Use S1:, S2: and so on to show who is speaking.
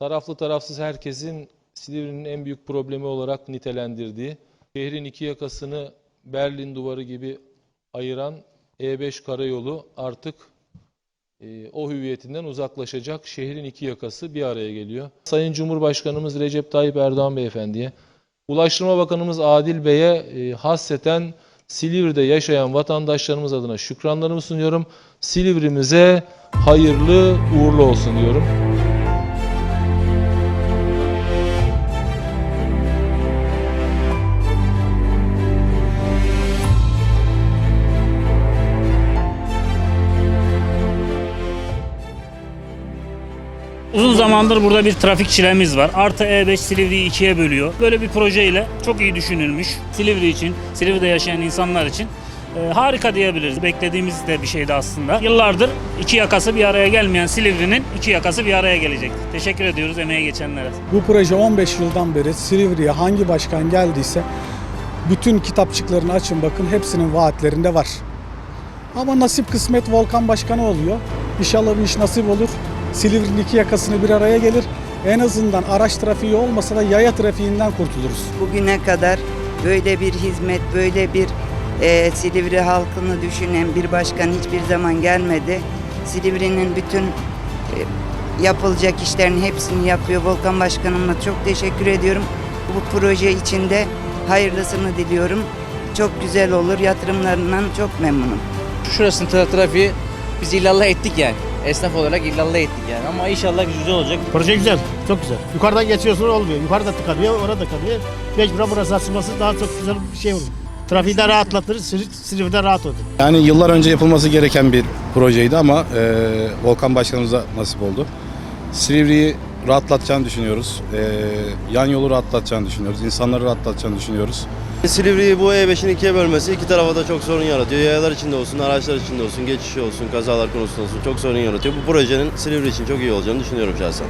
S1: taraflı tarafsız herkesin Silivri'nin en büyük problemi olarak nitelendirdiği, şehrin iki yakasını Berlin duvarı gibi ayıran E5 karayolu artık e, o hüviyetinden uzaklaşacak. Şehrin iki yakası bir araya geliyor. Sayın Cumhurbaşkanımız Recep Tayyip Erdoğan Beyefendi'ye, Ulaştırma Bakanımız Adil Bey'e e, hasreten Silivri'de yaşayan vatandaşlarımız adına şükranlarımı sunuyorum. Silivri'mize hayırlı uğurlu olsun diyorum.
S2: Uzun zamandır burada bir trafik çilemiz var. Artı E5 Silivri'yi ikiye bölüyor. Böyle bir projeyle çok iyi düşünülmüş. Silivri için, Silivri'de yaşayan insanlar için e, harika diyebiliriz. Beklediğimiz de bir şeydi aslında. Yıllardır iki yakası bir araya gelmeyen Silivri'nin iki yakası bir araya gelecek. Teşekkür ediyoruz emeğe geçenlere.
S3: Bu proje 15 yıldan beri Silivri'ye hangi başkan geldiyse bütün kitapçıklarını açın bakın hepsinin vaatlerinde var. Ama nasip kısmet Volkan Başkanı oluyor. İnşallah bu iş nasip olur. Silivri'nin iki yakasını bir araya gelir. En azından araç trafiği olmasa da yaya trafiğinden kurtuluruz.
S4: bugüne kadar böyle bir hizmet, böyle bir e, Silivri halkını düşünen bir başkan hiçbir zaman gelmedi. Silivri'nin bütün e, yapılacak işlerin hepsini yapıyor. Volkan Başkanıma çok teşekkür ediyorum. Bu proje içinde hayırlısını diliyorum. Çok güzel olur. Yatırımlarından çok memnunum.
S5: Şurasının tra- trafiği biz illallah ettik yani. Esnaf olarak illallah ettik yani ama inşallah güzel olacak.
S6: Proje güzel, çok güzel. Yukarıdan geçiyorsun olmuyor. Yukarıda tıkanıyor, orada tıkanıyor. Mecburen burası açılması daha çok güzel bir şey olur. Trafiği de rahatlatır, Sil- Silivri'de rahat olur.
S7: Yani yıllar önce yapılması gereken bir projeydi ama e, Volkan Başkanımıza nasip oldu. Silivri'yi rahatlatacağını düşünüyoruz. E, yan yolu rahatlatacağını düşünüyoruz. insanları rahatlatacağını düşünüyoruz.
S8: Silivri'yi bu E5'in ikiye bölmesi iki tarafa da çok sorun yaratıyor. Yayalar için de olsun, araçlar için de olsun, geçiş olsun, kazalar konusunda olsun çok sorun yaratıyor. Bu projenin Silivri için çok iyi olacağını düşünüyorum şahsen.